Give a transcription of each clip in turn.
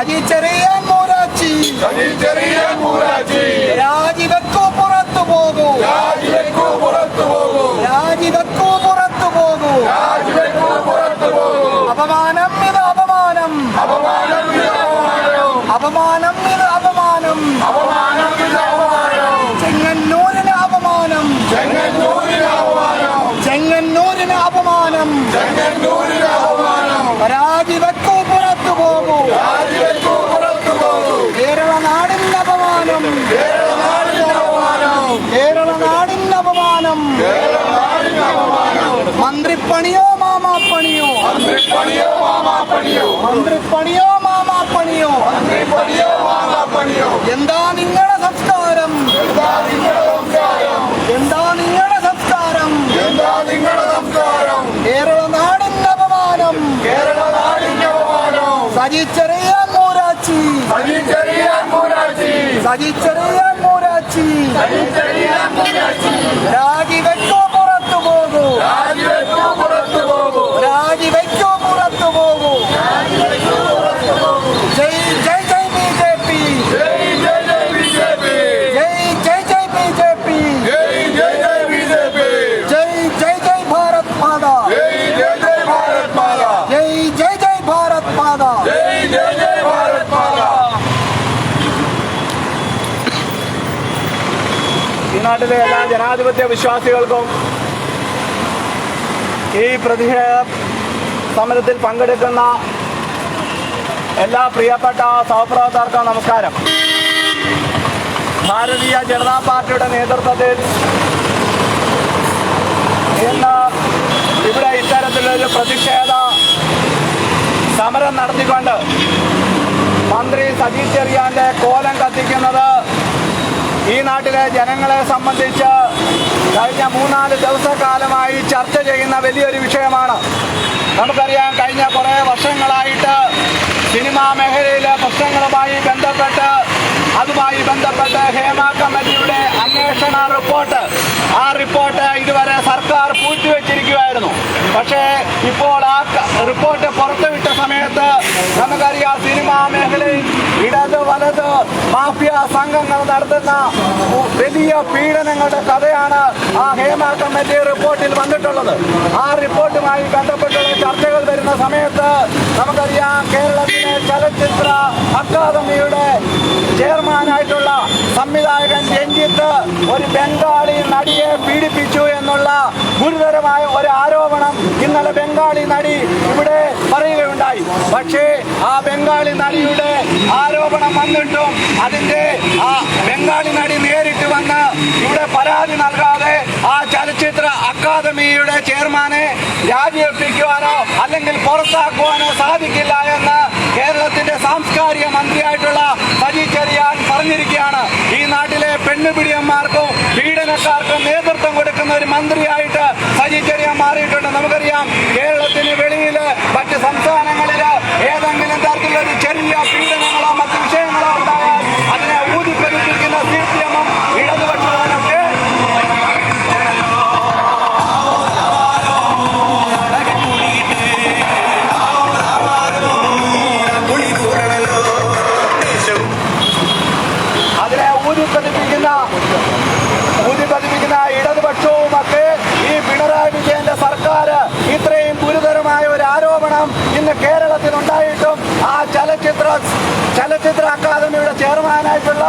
സജി ചെറിയാൻ മൂരാച്ചി സജി ചെറിയാൻ മൂരാച്ചി രാജിവെക്കൂ പുറത്തു പോകൂ രാജിവെക്കൂ പുറത്തു പോകൂ രാജിവെക്കൂ പുറത്തു പോകൂ രാജിവെക്കൂ പുറത്തു പോകൂ അപമാനം ഇത് അപമാനം അപമാനം ഇത് അപമാനം അപമാനം ഇത് അപമാനം അപമാനം ഇത് അപമാനം ചെങ്ങന്നൂരിന് അപമാനം ചെങ്ങന്നൂരിന് അപമാനം ചെങ്ങന്നൂരിന് അപമാനം ചെങ്ങന്നൂരിന് അപമാനം രാജിവെക്കൂ പുറത്തു പോകൂ രാജിവെക്കൂ പുറത്തു പോകൂ കേരള നാടിന്റെ അപമാനം കേരള നാടിന് അപമാനം കേരള നാടിന്റെ അപമാനം കേരള നാടിന് അപമാനം മന്ത്രിപ്പണിയോ പണിയോ? മാമാ പണിയോ? മന്ത്രിപ്പണിയോ പണിയോ? മാമാ പണിയോ? എന്താ നിങ്ങളുടെ സംസ്കാരം? എന്താ നിങ്ങളുടെ സംസ്കാരം? എന്താ നിങ്ങളുടെ സംസ്കാരം? എന്താ നിങ്ങളുടെ സംസ്കാരം? കേരള നാടിന്റെ അപമാനം. കേരള നാടിന്റെ അപമാനം. സജിച്ചെറിയാൻ മൂരാച്ചി. സജി ചെറിയാൻ മൂരാച്ചി. സജിച്ചെറിയാൻ മൂരാച്ചി. സജി ചെറിയാൻ മൂരാച്ചി. രാജിവെക്കോ പുറത്തു ഈ നാട്ടിലെ എല്ലാ ജനാധിപത്യ വിശ്വാസികൾക്കും ഈ പ്രതിഷേധ സമരത്തിൽ പങ്കെടുക്കുന്ന എല്ലാ പ്രിയപ്പെട്ട സഹപ്രവർത്തകർക്കും നമസ്കാരം. ഭാരതീയ ജനതാ പാർട്ടിയുടെ നേതൃത്വത്തിൽ ഇന്ന് ഇവിടെ ഇത്തരത്തിലൊരു പ്രതിഷേധ സമരം നടത്തിക്കൊണ്ട് മന്ത്രി സജി ചെറിയാന്റെ കോലം കത്തിക്കുന്നത് ഈ നാട്ടിലെ ജനങ്ങളെ സംബന്ധിച്ച് കഴിഞ്ഞ മൂന്നാൽ ദിവസക്കാലമായി ചർച്ച ചെയ്യുന്ന വലിയൊരു വിഷയമാണ്. നമുക്കറിയാം കഴിഞ്ഞ കുറേ വർഷങ്ങളായിട്ട് സിനിമാ മേഖലയിലെ പ്രശ്നങ്ങളുമായി ബന്ധപ്പെട്ട് അതുമായി ബന്ധപ്പെട്ട് ഹേമ കമ്മിറ്റിയുടെ അന്വേഷണ റിപ്പോർട്ട്. ആ റിപ്പോർട്ട് ഇതുവരെ സർക്കാർ പൂഴ്ത്തിവെച്ചിരിക്കുകയായിരുന്നു. പക്ഷേ ഇപ്പോൾ ആ റിപ്പോർട്ട് പുറത്തുവിട്ട സമയത്ത് നമുക്കറിയാം സിനിമാ മേഖലയിൽ ഇടത് വലത് മാഫിയ സംഘങ്ങൾ നടത്തുന്ന വലിയ പീഡനങ്ങളുടെ കഥയാണ് ആ ഹേമ കമ്മിറ്റി റിപ്പോർട്ടിൽ വന്നിട്ടുള്ളത്. ആ റിപ്പോർട്ടുമായി ബന്ധപ്പെട്ടുള്ള ചർച്ചകൾ വരുന്ന സമയത്ത് നമുക്കറിയാം കേരളത്തിലെ ചലച്ചിത്ര അക്കാദമിയുടെ രഞ്ജിത്ത് ഒരു ബംഗാളി നടിയെ പീഡിപ്പിച്ചു എന്നുള്ള ഗുരുതരമായ ഒരു ആരോപണം ഇന്നലെ ബംഗാളി നടി ഇവിടെ പറയുകയുണ്ടായി. പക്ഷേ ആ ബംഗാളി നടിയുടെ ആരോപണം വന്നിട്ടും അതിന്റെ ആ ബംഗാളി നടി നേരിട്ട് വന്ന് ഇവിടെ പരാതി നൽകാതെ ആ ചലച്ചിത്ര അക്കാദമിയുടെ ചെയർമാനെ രാജിവെപ്പിക്കുവാനോ അല്ലെങ്കിൽ പുറത്താക്കുവാനോ സാധിക്കില്ല എന്ന് കേരളത്തിന്റെ സാംസ്കാരിക മന്ത്രിയായിട്ടുള്ള സജി ചെറിയാൻ പറഞ്ഞിരിക്കുകയാണ് ഈ നാട്ടിലെ പെണ്ണുപിടിയന്മാർക്കും പീഡനക്കാർക്കും നേതൃത്വം കൊടുക്കുന്ന ഒരു മന്ത്രിയായിട്ട് സജി ചെറിയ മാറിയിട്ടുണ്ട്. നമുക്കറിയാം കേരളത്തിന് വെളിയിൽ മറ്റ് സംസ്ഥാനങ്ങളിൽ ഏതെങ്കിലും തരത്തിലുള്ള ചെറിയ പീഡനങ്ങളോ മറ്റ് ചലച്ചിത്ര അക്കാദമിയുടെ ചെയർമാനായിട്ടുള്ള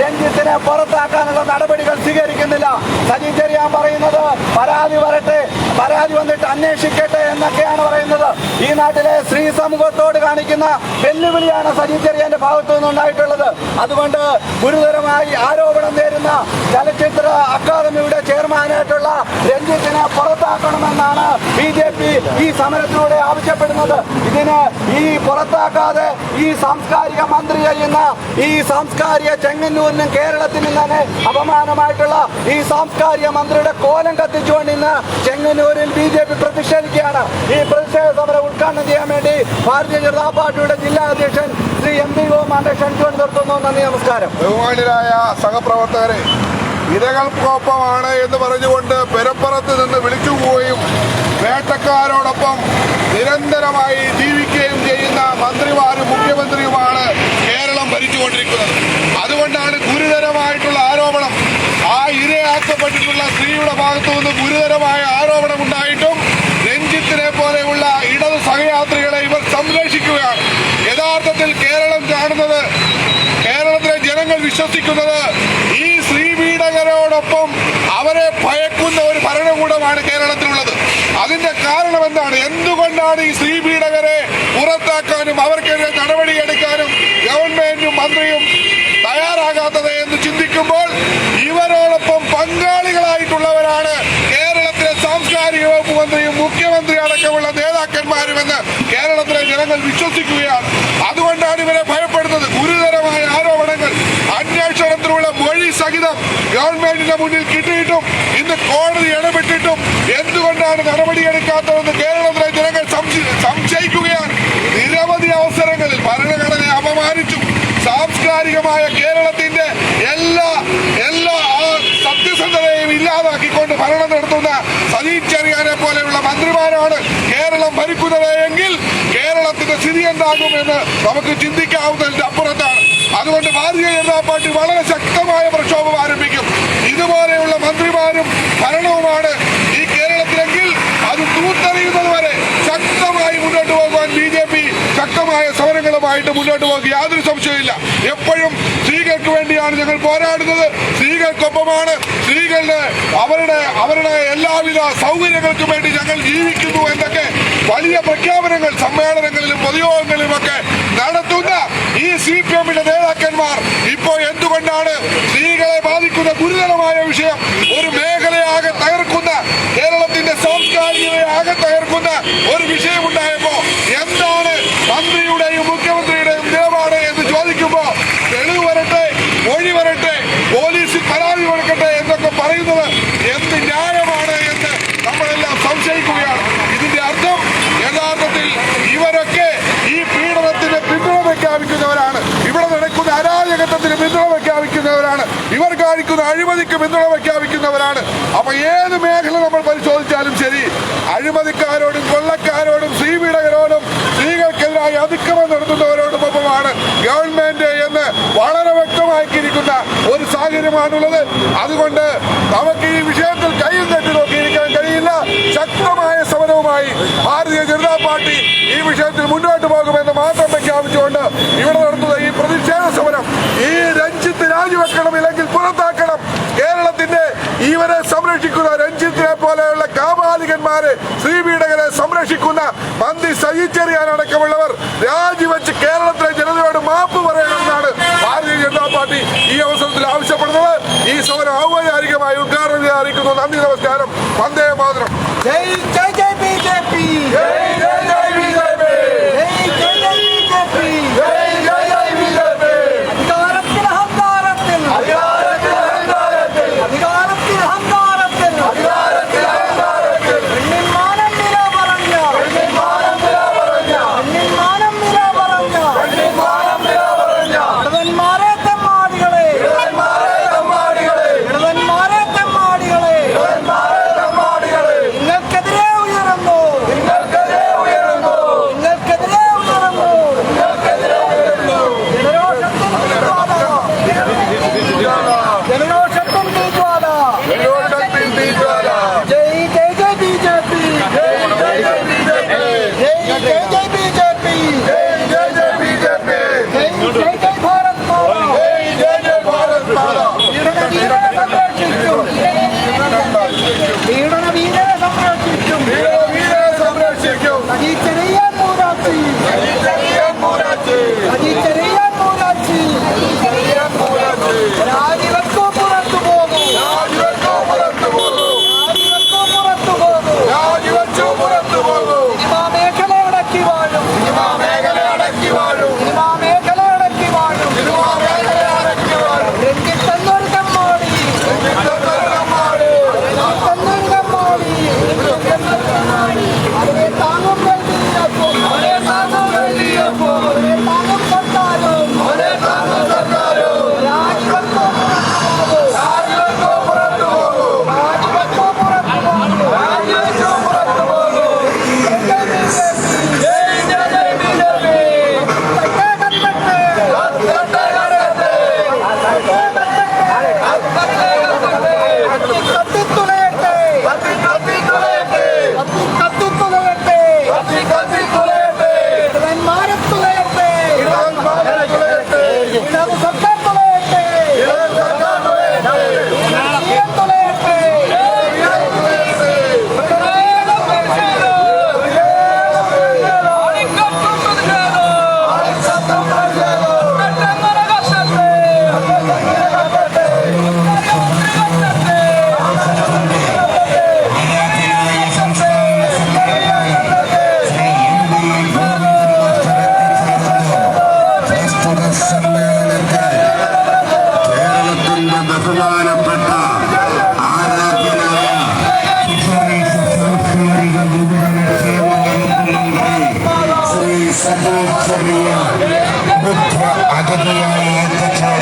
രഞ്ജിത്തിനെ പുറത്താക്കാനുള്ള നടപടികൾ സ്വീകരിക്കുന്നില്ല. സജി ചെറിയാൻ പറയുന്നത് പരാതി വരട്ടെ പരാതി വന്നിട്ട് അന്വേഷിക്കട്ടെ എന്നൊക്കെയാണ് പറയുന്നത്. ഈ നാട്ടിലെ സ്ത്രീ സമൂഹത്തോട് കാണിക്കുന്ന വെല്ലുവിളിയാണ് സജി ചെറിയാന്റെ ഭാഗത്തു നിന്നുണ്ടായിട്ടുള്ളത്. അതുകൊണ്ട് ഗുരുതരമായി ആരോപണം നേരുന്ന ചലച്ചിത്ര അക്കാദമിയുടെ ചെയർമാനായിട്ടുള്ള രഞ്ജിത്തിനെ പുറത്താക്കണമെന്നാണ് ബി ജെ പി ഈ സമരത്തിലൂടെ ആവശ്യപ്പെടുന്നത്. ഇതിന് ഈ പുറത്താക്കാതെ ഈ സാംസ്കാരിക മന്ത്രി ചെയ്യുന്ന ഈ സാംസ്കാരിക ചെങ്ങന്നൂരിനും കേരളത്തിനും തന്നെ അപമാനമായിട്ടുള്ള ഈ സാംസ്കാരിക മന്ത്രിയുടെ കോലം കത്തിച്ചുകൊണ്ട് ഇന്ന് ചെങ്ങന്നൂരിൽ ബി ജെ പി പ്രതിഷേധിക്കുകയാണ്. ഈ പ്രതിഷേധ സമരം ഉദ്ഘാടനം ചെയ്യാൻ വേണ്ടി ഭാരതീയ ജനതാ പാർട്ടിയുടെ ജില്ലാ അധ്യക്ഷൻ ശ്രീ എം പി ഗോമാന്റെ ക്ഷണിച്ചുകൊണ്ട് നന്ദി നമസ്കാരം. ബഹുമാനായ സഹപ്രവർത്തകരെ ഇരകൾക്കൊപ്പമാണ് എന്ന് പറഞ്ഞുകൊണ്ട് പെരപ്പുറത്ത് നിന്ന് വിളിച്ചു പോവുകയും വേട്ടക്കാരോടൊപ്പം നിരന്തരമായി ജീവിക്കുകയും ചെയ്യുന്ന മന്ത്രിമാരും മുഖ്യമന്ത്രിയുമാണ് ഗുരുതരമായിട്ടുള്ള ആരോപണം. ആ ഇരയാക്കപ്പെട്ടിട്ടുള്ള സ്ത്രീയുടെ ഭാഗത്തു നിന്ന് ഗുരുതരമായ ആരോപണം ഉണ്ടായിട്ടും രഞ്ജിത്തിനെ പോലെയുള്ള ഇടത് സഹയാത്രികളെ ഇവർ സംരക്ഷിക്കുകയാണ്. യഥാർത്ഥത്തിൽ കേരളം കാണുന്നത് കേരളത്തിലെ ജനങ്ങൾ വിശ്വസിക്കുന്നത് ഈ ശ്രീപീഡകരോടൊപ്പം അവരെ ഭയക്കുന്ന ഒരു ഭരണകൂടമാണ് കേരളത്തിലുള്ളത്. അതിന്റെ കാരണം എന്താണ് എന്തുകൊണ്ടാണ് ഈ ശ്രീപീഡകരെ പുറത്താക്കാനും അവർക്കെതിരെ നടപടിയെടുക്കാനും സാംസ്കാരിക വകുപ്പ് മന്ത്രിയും മുഖ്യമന്ത്രി അടക്കമുള്ള നേതാക്കന്മാരുമെന്ന് കേരളത്തിലെ ജനങ്ങൾ വിശ്വസിക്കുകയാണ്. അതുകൊണ്ടാണ് ഇവരെ ഭയപ്പെടുന്നത്. ഗുരുതരമായ ആരോപണങ്ങൾ. അന്വേഷണത്തിനുള്ള മൊഴി സഹിതം ഗവൺമെന്റിന്റെ മുന്നിൽ കിട്ടിയിട്ടും ഇന്ന് കോടതി ഇടപെട്ടിട്ടും എന്തുകൊണ്ടാണ് നടപടിയെടുക്കാത്തതെന്ന് കേരളത്തിലെ ജനങ്ങൾ സംശയിക്കുകയാണ്. നിരവധി അവസരങ്ങളിൽ ഭരണഘടനയെ അപമാനിച്ചു. സാംസ്കാരികമായ കേരളത്തിന്റെ എല്ലാ എല്ലാ ആ സത്യസന്ധതയും ഇല്ലാതാക്കിക്കൊണ്ട് ഭരണം നടത്തുന്ന സതീഷ് ചെറിയാനെ പോലെയുള്ള മന്ത്രിമാരാണ് കേരളം ഭരിക്കുന്നത് എങ്കിൽ കേരളത്തിന്റെ സ്ഥിതി എന്താകും എന്ന് നമുക്ക് ചിന്തിക്കാവുന്നതിന്റെ അപ്പുറത്താണ്. അതുകൊണ്ട് ഭാരതീയ ജനതാ പാർട്ടി വളരെ ശക്തമായ പ്രക്ഷോഭം ആരംഭിക്കും. ഇതുപോലെയുള്ള മന്ത്രിമാരും ഭരണവുമാണ് ഈ കേരളത്തിലെങ്കിൽ അത് തൂത്തെറിയുന്നത് വരെ ശക്തമായി മുന്നോട്ട് പോകുവാൻ ബി ജെ പി ശക്തമായ സമരങ്ങളുമായിട്ട് മുന്നോട്ട് പോകുക യാതൊരു സംശയമില്ല എപ്പോഴും സ്ത്രീകൾക്ക് വേണ്ടിയാണ് ഞങ്ങൾ പോരാടുന്നത്. സ്ത്രീകൾക്കൊപ്പമാണ്. സ്ത്രീകളുടെ അവരുടെ അവരുടെ എല്ലാവിധ സൗകര്യങ്ങൾക്കും വേണ്ടി ഞങ്ങൾ ജീവിക്കുന്നു എന്നൊക്കെ വലിയ പ്രഖ്യാപനങ്ങൾ സമ്മേളനങ്ങളിലും പൊതുയോഗങ്ങളിലും ഒക്കെ നടത്തുന്ന ഈ സി പി എമ്മിന്റെ നേതാക്കന്മാർ ഇപ്പോൾ എന്തുകൊണ്ടാണ് സ്ത്രീകളെ ബാധിക്കുന്ന ഗുരുതരമായ വിഷയം ഒരു മേഖലയാകെ തകർക്കുന്ന കേരളത്തിന്റെ സാംസ്കാരികതയെ ആകെ തകർക്കുന്ന ഒരു വിഷയമുണ്ടായപ്പോ എന്താണ് മന്ത്രിയുടെയും മുഖ്യമന്ത്രിയുടെയും നിലപാട് എന്ന് ചോദിക്കുമ്പോ തെളിവ് വരട്ടെ മൊഴി വരട്ടെ പോലീസിൽ പരാതി കൊടുക്കട്ടെ എന്നൊക്കെ പറയുന്നത് എന്ത് ന്യായമാണ് എന്ന് നമ്മളെല്ലാം സംശയിക്കുകയാണ് ഇതിന്റെ അർത്ഥം യഥാർത്ഥത്തിൽ ഇവരൊക്കെ ഈ പീഡനത്തിന് പിന്തുണ പ്രഖ്യാപിക്കുന്നവരാണ് ഇവിടെ നടക്കുന്ന അരാജകത്വത്തിന് പിന്തുണ പ്രഖ്യാപിക്കുന്നവരാണ് ഇവർ കാണിക്കുന്ന അഴിമതിക്ക് പിന്തുണ പ്രഖ്യാപിക്കുന്നവരാണ്. അപ്പൊ ഏത് മേഖല നമ്മൾ പരിശോധിച്ചാലും ശരി അഴിമതിക്കാരോടും കൊള്ളക്കാരോടും സ്ത്രീപീഡകരോടും സ്ത്രീകൾക്കെതിരായി അതിക്രമം നടത്തുന്നവരോടും ഒപ്പമാണ് ഗവൺമെന്റ് എന്ന് വളരെ വ്യക്തമാക്കിയിരിക്കുന്ന ഒരു സാഹചര്യമാണുള്ളത്. അതുകൊണ്ട് നമുക്ക് ഈ വിഷയത്തിൽ കയ്യിൽ കഴിയില്ല ശക്തമായ ഭാരതീയ ജനതാ പാർട്ടി ഈ വിഷയത്തിൽ മുന്നോട്ട് പോകുമെന്ന് മാത്രം പ്രഖ്യാപിച്ചുകൊണ്ട് ഇവിടെ നടത്തുന്ന ഈ പ്രതിഷേധ സമരം ഈ രഞ്ജിത്ത് രാജിവെക്കണം ഇല്ലെങ്കിൽ പുറത്താക്കണം. കേരളത്തിന്റെ ഇവരെ സംരക്ഷിക്കുന്ന രഞ്ജിത്തിനെ പോലെയുള്ള കാപാലികന്മാരെ ശ്രീപീഠകരെ സംരക്ഷിക്കുന്ന മന്ത്രി സഹിച്ചെറിയാൻ അടക്കമുള്ളവർ രാജിവെച്ച് കേരളത്തിലെ ജനതയോട് മാപ്പ് പറയണമെന്നാണ് ഭാരതീയ ജനതാ പാർട്ടി ഈ അവസരത്തിൽ ആവശ്യപ്പെടുന്നത്. ഈ സമരം ഔപചാരികമായി ഉദ്ഘാടനം അറിയിക്കുന്നു. നന്ദി നമസ്കാരം. Vande Mataram. Cuidado com o the time.